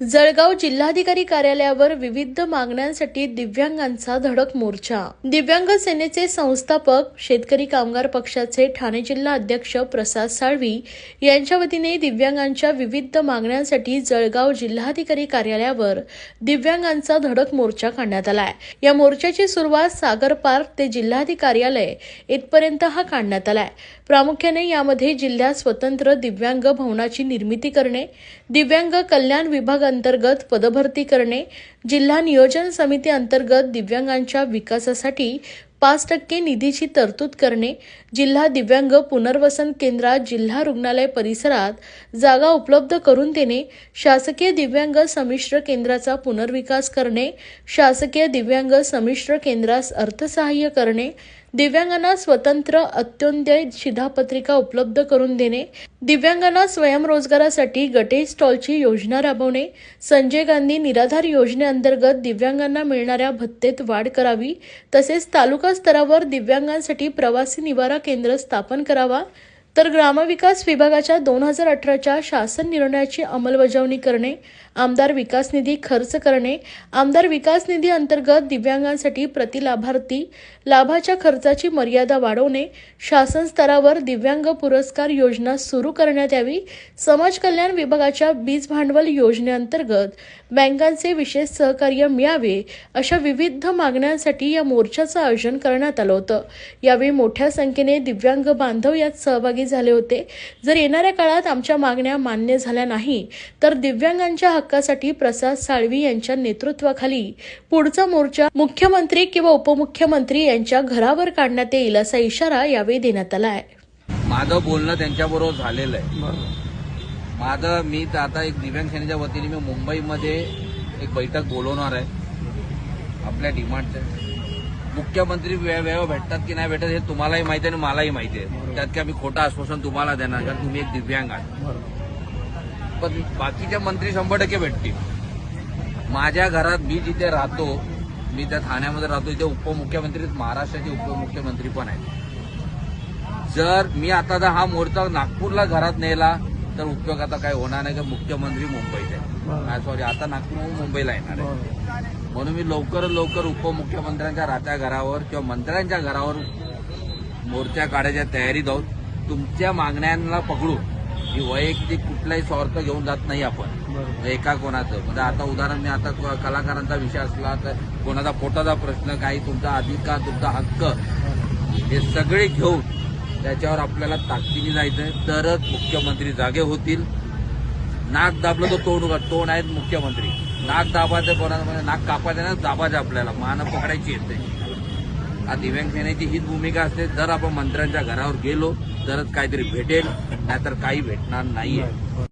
जळगाव जिल्हाधिकारी कार्यालयावर विविध मागण्यांसाठी दिव्यांगांचा धडक मोर्चा. दिव्यांग सेनेचे संस्थापक शेतकरी कामगार पक्षाचे ठाणे जिल्हा अध्यक्ष प्रसाद साळवी यांच्या वतीने दिव्यांगांच्या विविध मागण्यांसाठी जळगाव जिल्हाधिकारी कार्यालयावर दिव्यांगांचा धडक मोर्चा काढण्यात आलाय. या मोर्चाची सुरुवात सागर पार्क ते जिल्हाधिकारी कार्यालय इथपर्यंत हा काढण्यात आलाय. प्रामुख्याने यामध्ये जिल्ह्यात स्वतंत्र दिव्यांग भवनाची निर्मिती करणे दिव्यांग कल्याण विभाग अंतर्गत पदभरती करणे जिल्हा नियोजन समिती अंतर्गत दिव्यांगांच्या विकासासाठी पाच टक्के निधीची तरतूद करणे जिल्हा दिव्यांग पुनर्वसन केंद्रात जिल्हा रुग्णालय परिसरात जागा उपलब्ध करून देणे शासकीय दिव्यांग संमिश्र केंद्राचा पुनर्विकास करणे शासकीय दिव्यांग संमिश्र केंद्रास अर्थसहाय्य करणे दिव्यांगांना स्वतंत्र अत्योदय शिधापत्रिका उपलब्ध करून देणे दिव्यांगांना स्वयंरोजगारासाठी गटे स्टॉलची योजना राबवणे संजय गांधी निराधार योजनेअंतर्गत दिव्यांगांना मिळणाऱ्या भत्तेत वाढ करावी तसेच तालुका स्तरावर दिव्यांगांसाठी प्रवासी निवारा केंद्र स्थापन करावा तर ग्रामविकास विभागाच्या दोन हजार अठराच्या शासन निर्णयाची अंमलबजावणी करणे आमदार विकास निधी खर्च करणे आमदार विकास निधी अंतर्गत दिव्यांगांसाठी प्रति लाभार्थी लाभाच्या खर्चाची मर्यादा वाढवणे शासन स्तरावर दिव्यांग पुरस्कार योजना सुरू करण्यात यावी समाज कल्याण विभागाच्या बीज भांडवल योजनेअंतर्गत बँकांचे विशेष सहकार्य मिळावे अशा विविध मागण्यांसाठी या मोर्चाचं आयोजन करण्यात आलं होतं. यावेळी मोठ्या संख्येने दिव्यांग बांधव यात सहभागी झाले होते. जर येणाऱ्या काळात आमच्या मागण्या मान्य झाल्या नाही तर दिव्यांगांच्या हक्कासाठी प्रसाद साळवी यांच्या नेतृत्वाखाली पुढचा मोर्चा मुख्यमंत्री किंवा उपमुख्यमंत्री यांच्या घरावर काढण्यात येईल असा इशारा यावेळी देण्यात आला आहे. माझं बोलणं त्यांच्याबरोबर झालेलं आहे. माझं मी तर आता एक दिव्यांग सेनेच्या वतीने मी मुंबईमध्ये एक बैठक बोलवणार आहे. आपल्या डिमांडचं मुख्यमंत्री वेळ भेटतात की नाही भेटत हे तुम्हालाही माहिती आहे आणि मलाही माहिती आहे. त्यात काय मी खोटं आश्वासन तुम्हाला देणार कारण तुम्ही एक दिव्यांग आहात. पण बाकीचे मंत्री शंभर टक्के भेटतील. माझ्या घरात मी जिथे राहतो मी त्या ठाण्यामध्ये राहतो इथे उपमुख्यमंत्री महाराष्ट्राचे उपमुख्यमंत्री पण आहेत. जर मी आता जर हा मोर्चा नागपूरला घरात नेला तर उपयोग आता काय होणार नाही का मुख्यमंत्री मुंबईत आहे सॉरी आता नागपूर मुंबईला येणार आहे. म्हणून मी लवकरात लवकर उपमुख्यमंत्र्यांच्या राहत्या घरावर किंवा मंत्र्यांच्या घरावर मोर्चा काढायच्या तयारीत आहोत. तुमच्या मागण्यांना पकडू ही वैयक्तिक कुठलाही स्वार्थ घेऊन जात नाही आपण. एका कोणाचं. म्हणजे आता उदाहरण मी आता क- कलाकारांचा विषय असला तर कोणाचा पोटाचा प्रश्न काही तुमचा अधिकार तुमचा हक्क हे सगळे घेऊन त्याच्यावर आपल्याला ताकदीने जायचंय. तरच मुख्यमंत्री जागे होतील. नाक दाबलं तर तोंड उघड. तोंड आहेत मुख्यमंत्री. नाक दाबायचं कोणाचं म्हणजे नाक कापायचं ना दाबायचं आपल्याला. मान पकडायची येते हा दिव्यांग सेनेची हीच भूमिका असते. जर आपण मंत्र्यांच्या घरावर गेलो तरच काहीतरी भेटेल. नाहीतर काही भेटणार नाहीये.